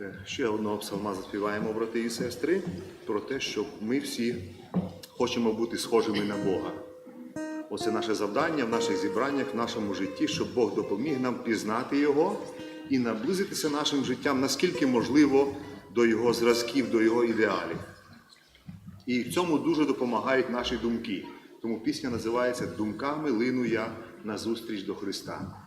Е, Ще одного псалма заспіваємо, брати і сестри, про те, що ми всі хочемо бути схожими на Бога. Оце наше завдання в наших зібраннях, в нашому житті, щоб Бог допоміг нам пізнати Його і наблизитися нашим життям, наскільки можливо, до Його зразків, до Його ідеалів. І в цьому дуже допомагають наші думки. Тому пісня називається Думками лину я назустріч до Христа.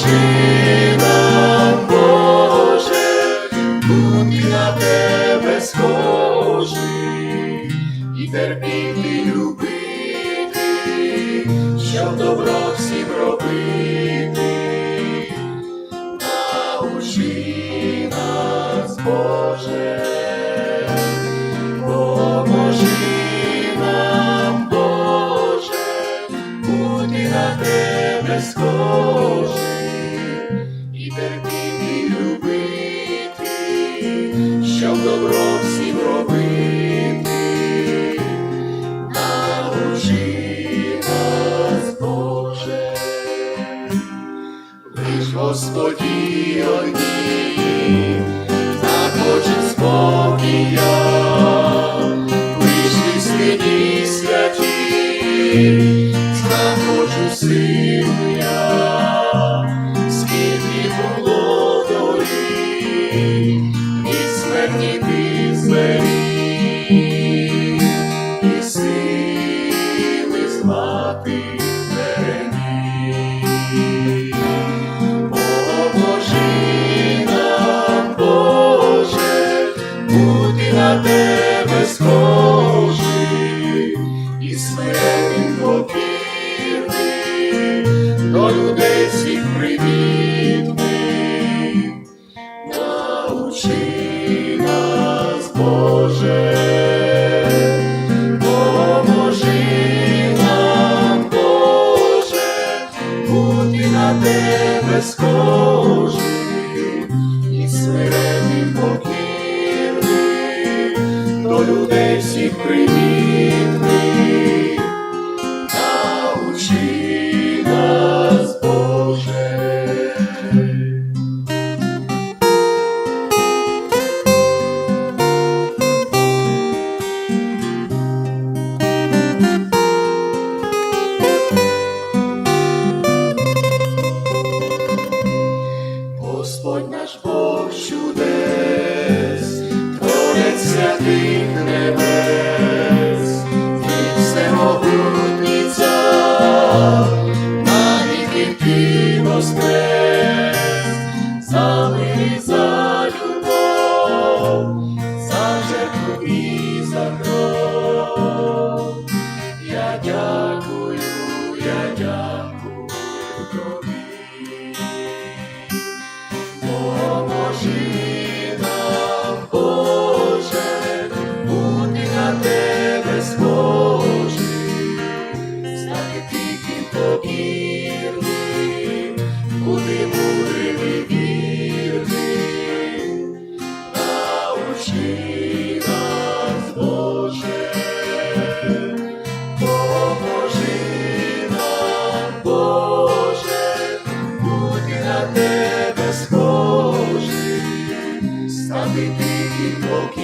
Поможи нам, Боже, бути на тебе схожий і терпіти, любити, щоб добро Господі одні, Боже, поможи нам, Боже, бути на тебе схожі і смиренним покірним, до людей всіх привітним. Я схожим,